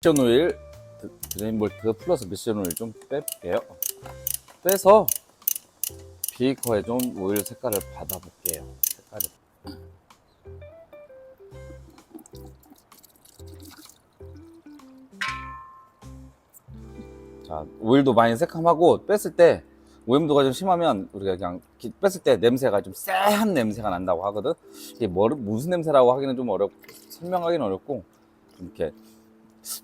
미션 오일 드레인 볼트 플러스 미션 오일 좀 뺄게요. 빼서 비이커에 좀 오일 색깔을 받아볼게요. 색깔을. 자, 오일도 많이 새카하고 뺐을 때 오염도가 좀 심하면 우리가 그냥 기- 뺐을 때 냄새가 좀 쎄한 냄새가 난다고 하거든. 이게 뭐, 무슨 냄새라고 하기는 좀 어렵, 설명하기는 어렵고 좀 이렇게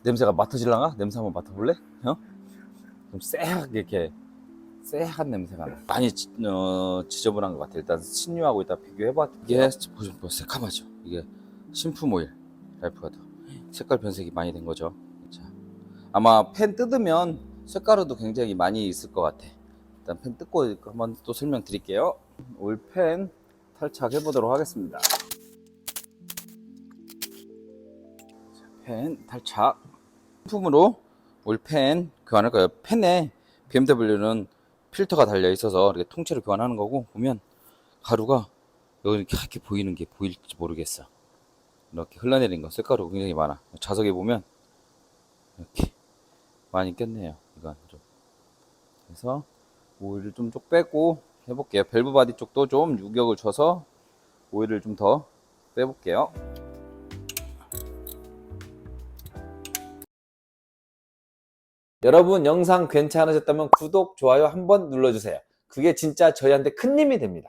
냄새가 맡아질랑가? 냄새 한번 맡아볼래? 어? 좀 쎄하게 이렇게 쎄한 냄새가 나. 많이 지, 어, 지저분한 것 같아. 일단 신유하고 이따 비교해봐. 이게 보시면 뭐 새카마죠. 이게 신품 오일 라이프가드. 색깔 변색이 많이 된 거죠. 자, 아마 펜 뜯으면 색가루도 굉장히 많이 있을 것 같아. 일단 펜 뜯고 한번 또 설명드릴게요. 오일 펜 탈착해 보도록 하겠습니다. 펜 탈착. 품으로 올 펜 교환할 거예요. 펜에 BMW는 필터가 달려 있어서 이렇게 통째로 교환하는 거고 보면 가루가 여기 이렇게 하얗게 보이는 게 보일지 모르겠어. 이렇게 흘러내린 거 색가루 굉장히 많아. 자석에 보면 이렇게 많이 꼈네요. 이건 좀. 그래서 오일을 좀 쪽 빼고 해볼게요. 밸브 바디 쪽도 좀 유격을 줘서 오일을 좀 더 빼볼게요. 여러분 영상 괜찮으셨다면 구독, 좋아요 한번 눌러주세요. 그게 진짜 저희한테 큰 힘이 됩니다.